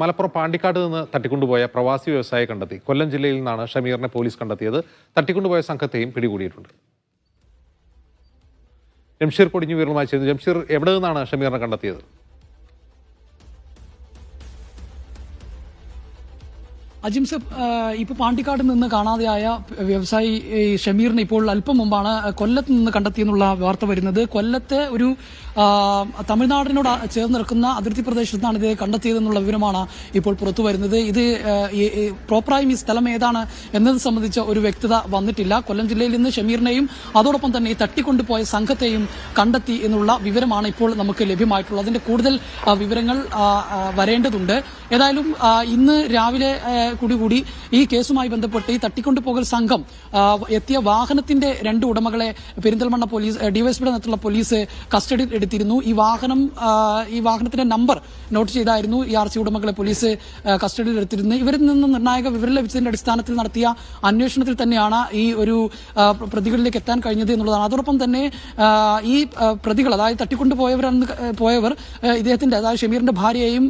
മലപ്പുറം പാണ്ടിക്കാട് നിന്ന് തട്ടിക്കൊണ്ടുപോയ പ്രവാസി വ്യവസായി കണ്ടെത്തി. കൊല്ലം ജില്ലയിൽ നിന്നാണ് ഷമീറിനെ പോലീസ് കണ്ടെത്തിയത്. തട്ടിക്കൊണ്ടുപോയ സംഘത്തെയും പിടികൂടിയിട്ടുണ്ട്. ജംഷീർ കൊടിഞ്ഞു വീറുമായി ജംഷീർ എവിടെ നിന്നാണ് ഷമീറിനെ കണ്ടെത്തിയത്? അജിംസ് ഇപ്പോൾ പാണ്ടിക്കാട് നിന്ന് കാണാതെയായ വ്യവസായി ഷമീറിന് ഇപ്പോൾ അല്പം മുമ്പാണ് കൊല്ലത്ത് നിന്ന് കണ്ടെത്തിയെന്നുള്ള വാർത്ത വരുന്നത്. കൊല്ലത്തെ ഒരു തമിഴ്നാടിനോട് ചേർന്ന് നിൽക്കുന്ന അതിർത്തി പ്രദേശത്താണ് ഇത് കണ്ടെത്തിയതെന്നുള്ള വിവരമാണ് ഇപ്പോൾ പുറത്തു വരുന്നത്. ഇത് പ്രോപ്പറായും ഈ സ്ഥലം ഏതാണ് എന്നത് സംബന്ധിച്ച ഒരു വ്യക്തത വന്നിട്ടില്ല. കൊല്ലം ജില്ലയിൽ നിന്ന് ഷമീറിനെയും അതോടൊപ്പം തന്നെ തട്ടിക്കൊണ്ടുപോയ സംഘത്തെയും കണ്ടെത്തി എന്നുള്ള വിവരമാണ് ഇപ്പോൾ നമുക്ക് ലഭ്യമായിട്ടുള്ളത്. അതിന്റെ കൂടുതൽ വിവരങ്ങൾ വരേണ്ടതുണ്ട്. ഏതായാലും ഇന്ന് രാവിലെ കൂടി കൂടി ഈ കേസുമായി ബന്ധപ്പെട്ട് ഈ തട്ടിക്കൊണ്ടുപോകൽ സംഘം എത്തിയ വാഹനത്തിന്റെ രണ്ട് ഉടമകളെ പെരിന്തൽമണ്ണ പോലീസ് ഡിവൈഎസ്പിയുടെ നേതൃത്വത്തിലുള്ള പോലീസ് കസ്റ്റഡിയിൽ എടുത്തിരുന്നു. ഈ വാഹനം ഈ വാഹനത്തിന്റെ നമ്പർ നോട്ട് ചെയ്തായിരുന്നു. ഈ ആർ സി ഉടമകളെ പോലീസ് കസ്റ്റഡിയിൽ എടുത്തിരുന്നത് ഇവരിൽ നിന്ന് നിർണായക വിവരം ലഭിച്ചതിന്റെ അടിസ്ഥാനത്തിൽ നടത്തിയ അന്വേഷണത്തിൽ തന്നെയാണ് ഈ ഒരു പ്രതികളിലേക്ക് എത്താൻ കഴിഞ്ഞത് എന്നുള്ളതാണ്. അതോടൊപ്പം തന്നെ ഈ പ്രതികൾ അതായത് തട്ടിക്കൊണ്ടുപോയവരെന്ന് ക- പോയവർ ഇദ്ദേഹത്തിന്റെ അതായത് ഷമീറിന്റെ ഭാര്യയെയും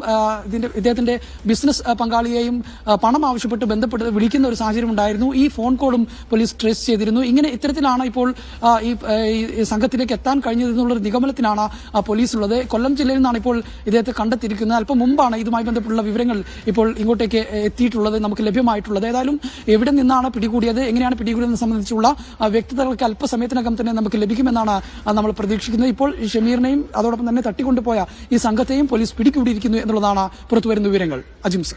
ഇതിന്റെ ഇദ്ദേഹത്തിന്റെ ബിസിനസ് പങ്കാളിയെയും ആ, പണം ആവശ്യപ്പെട്ട് ബന്ധപ്പെട്ട് വിളിക്കുന്ന ഒരു സാഹചര്യം ഉണ്ടായിരുന്നു. ഈ ഫോൺ കോളും പോലീസ് ട്രേസ് ചെയ്തിരുന്നു. ഇങ്ങനെ ഇത്തരത്തിലാണ് ഇപ്പോൾ ഈ സംഘത്തിലേക്ക് എത്താൻ കഴിഞ്ഞത് എന്നുള്ള ഒരു നിഗമനത്തിനാണ് പോലീസ് ഉള്ളത് കൊല്ലം ജില്ലയിൽ നിന്നാണ് ഇപ്പോൾ ഇദ്ദേഹത്തെ കണ്ടെത്തിയിരിക്കുന്നത്. അല്പം മുമ്പാണ് ഇതുമായി ബന്ധപ്പെട്ടുള്ള വിവരങ്ങൾ ഇപ്പോൾ ഇങ്ങോട്ടേക്ക് എത്തിയിട്ടുള്ളത് നമുക്ക് ലഭ്യമായിട്ടുള്ളത്. ഏതായാലും എവിടെ നിന്നാണ് പിടികൂടിയത് എങ്ങനെയാണ് പിടികൂടിയതെന്ന് സംബന്ധിച്ചുള്ള വ്യക്തതകൾക്ക് അല്പസമയത്തിനകം തന്നെ നമുക്ക് ലഭിക്കുമെന്നാണ് നമ്മൾ പ്രതീക്ഷിക്കുന്നത്. ഇപ്പോൾ ഷമീറിനെയും അതോടൊപ്പം തന്നെ തട്ടിക്കൊണ്ടുപോയ ഈ സംഘത്തെയും പോലീസ് പിടികൂടിയിരിക്കുന്നു എന്നുള്ളതാണ് പുറത്തുവരുന്ന വിവരങ്ങൾ. അജിംസ്